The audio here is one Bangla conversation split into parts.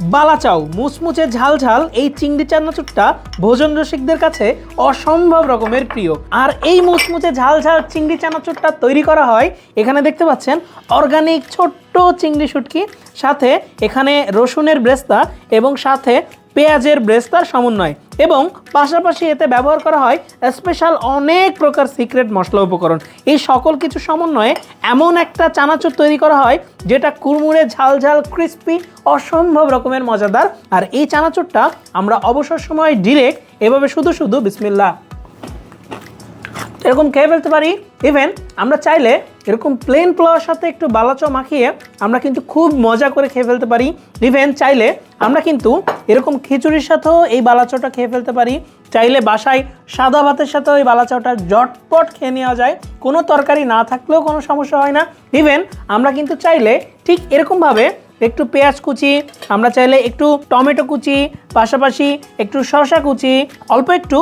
বালাচাও মুচমুচে ঝাল ঝাল এই চিংড়ি চানাচুরটা ভোজন রসিকদের কাছে অসম্ভব রকমের প্রিয়। আর এই মুচমুচে ঝালঝাল ঝাল চিংড়ি চানাচুরটা তৈরি করা হয়, এখানে দেখতে পাচ্ছেন অর্গানিক ছোট্ট চিংড়ি শুটকি, সাথে এখানে রসুনের ব্রেস্তা এবং সাথে পেঁয়াজের ব্রেস্তার সমন্বয়। এবং পাশাপাশি এতে ব্যবহার করা হয় স্পেশাল অনেক প্রকার সিক্রেট মশলা উপকরণ। এই সকল কিছু সমন্বয়ে এমন একটা চানাচুর তৈরি করা হয়, যেটা কুড়মুড়ে ঝাল ঝাল ক্রিস্পি অসম্ভব রকমের মজাদার। আর এই চানাচুরটা আমরা অবসর সময় ডিরেক্ট এভাবে শুধু শুধু বিসমিল্লা এরকম খেয়ে ফেলতে পারি। ইভেন আমরা চাইলে এরকম প্লেন পোলাওয়ার সাথে একটু বালাচা মাখিয়ে আমরা কিন্তু খুব মজা করে খেয়ে ফেলতে পারি। ইভেন চাইলে আমরা কিন্তু এরকম খিচুড়ির সাথেও এই বালাচাওটা খেয়ে ফেলতে পারি। চাইলে বাসায় সাদা ভাতের সাথেও এই বালাচাওটা জটপট খেয়ে নেওয়া যায়। কোনো তরকারি না থাকলেও কোনো সমস্যা হয় না। ইভেন আমরা কিন্তু চাইলে ঠিক এরকমভাবে একটু পেঁয়াজ কুচি, আমরা চাইলে একটু টমেটো কুচি, পাশাপাশি একটু শসা কুচি, অল্প একটু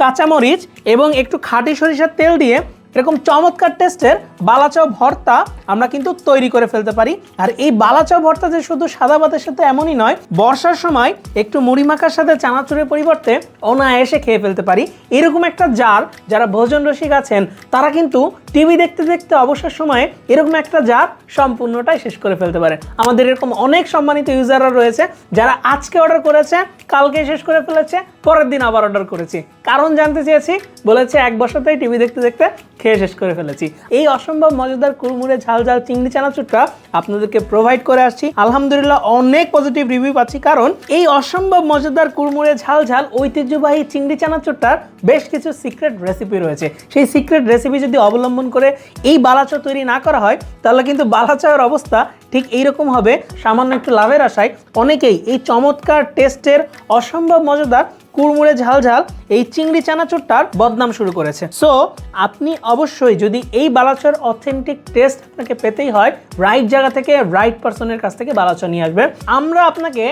কাঁচামরিচ এবং একটু খাঁটি সরিষার তেল দিয়ে এরকম চমৎকার টেস্টের বালাচাও ভর্তা আমরা কিন্তু তৈরি করে ফেলতে পারি। আর এই বালাচাও ভর্তা যে শুধু সাদা ভাতের সাথে এমনই নয়, বর্ষার সময় একটু মুড়ি মাখার সাথে চানাচুরের পরিবর্তে অনায়াসে খেয়ে ফেলতে পারি। এরকম একটা জার, যারা ভোজন রসিক আছেন, তারা কিন্তু টিভি দেখতে দেখতে অবসর সময়ে এরকম একটা জার সম্পূর্ণটাই শেষ করে ফেলতে পারে। আমাদের এরকম অনেক সম্মানিত ইউজাররা রয়েছে, যারা আজকে অর্ডার করেছে, কালকে শেষ করে ফেলেছে, পরের দিন আবার অর্ডার করেছি। কারণ জানতে চেয়েছি, বলেছে এক বছরতেই টিভি দেখতে দেখতে খেয়ে শেষ করে ফেলেছি। এই অসম্ভব মজাদার কুরমুরে ঝাল ঝাল চিংড়ি চানাচুরটা আপনাদেরকে প্রোভাইড করে আসছি। আলহামদুলিল্লাহ অনেক পজিটিভ রিভিউ পাচ্ছি, কারণ এই অসম্ভব মজাদার কুরমুরে ঝাল ঝাল ঐতিহ্যবাহী চিংড়ি চানাচুরটার বেশ কিছু সিক্রেট রেসিপি রয়েছে। সেই সিক্রেট রেসিপি যদি অবলম্বন করে এই বালাচা তৈরি না করা হয়, তাহলে কিন্তু বালাচায়ের অবস্থা ঠিক এইরকম হবে। সামান্য একটু লাভের আশায় অনেকেই এই চমৎকার টেস্টের অসম্ভব মজাদার কুড়মুড়ে ঝাল ঝাল এই চিংড়ি চানাচুরটার বদনাম শুরু করেছে। সো আপনি অবশ্যই যদি এই বালাচর অথেন্টিক টেস্ট আপনাকে পেতেই হয় রাইট জায়গা থেকে রাইট পার্সনের কাছ থেকে বালাচা নিয়ে আসবেন। আমরা আপনাকে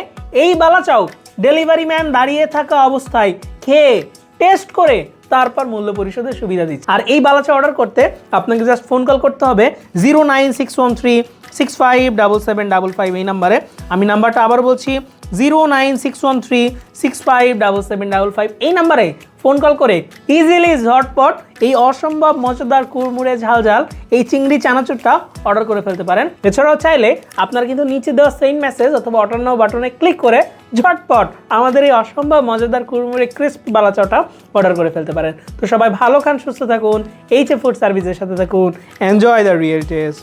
এই বালাচাও ডেলিভারি ম্যান দাঁড়িয়ে থাকা অবস্থায় খেয়ে টেস্ট করে তারপর মূল্য পরিশোধের সুবিধা দিচ্ছে। আর এই বালাচা অর্ডার করতে আপনাকে জাস্ট ফোন কল করতে হবে zero nine six one three six five double seven double five এই নাম্বারে আমি নাম্বারটা আবার বলছি zero nine six one three six five double seven double five এই নাম্বারে ফোন কল করে ইজিলি ঝটপট এই অসম্ভব মজাদার কুড়মুড়ে ঝাল ঝাল এই চিংড়ি চানাচুরটা অর্ডার করে ফেলতে পারেন। এছাড়াও চাইলে আপনারা কিন্তু নিচে দেওয়া সেন্ড মেসেজ অথবা অর্ডার বাটনে ক্লিক করে ঝটপট আমাদের এই অসম্ভব মজাদার কুড়মুড়ে ক্রিস্প বালাচাওটা অর্ডার করে ফেলতে পারেন। তো সবাই ভালো খান, সুস্থ থাকুন এইচ এ ফুড সার্ভিসের সাথে থাকুন এনজয় দ্য রিয়েল টেস্ট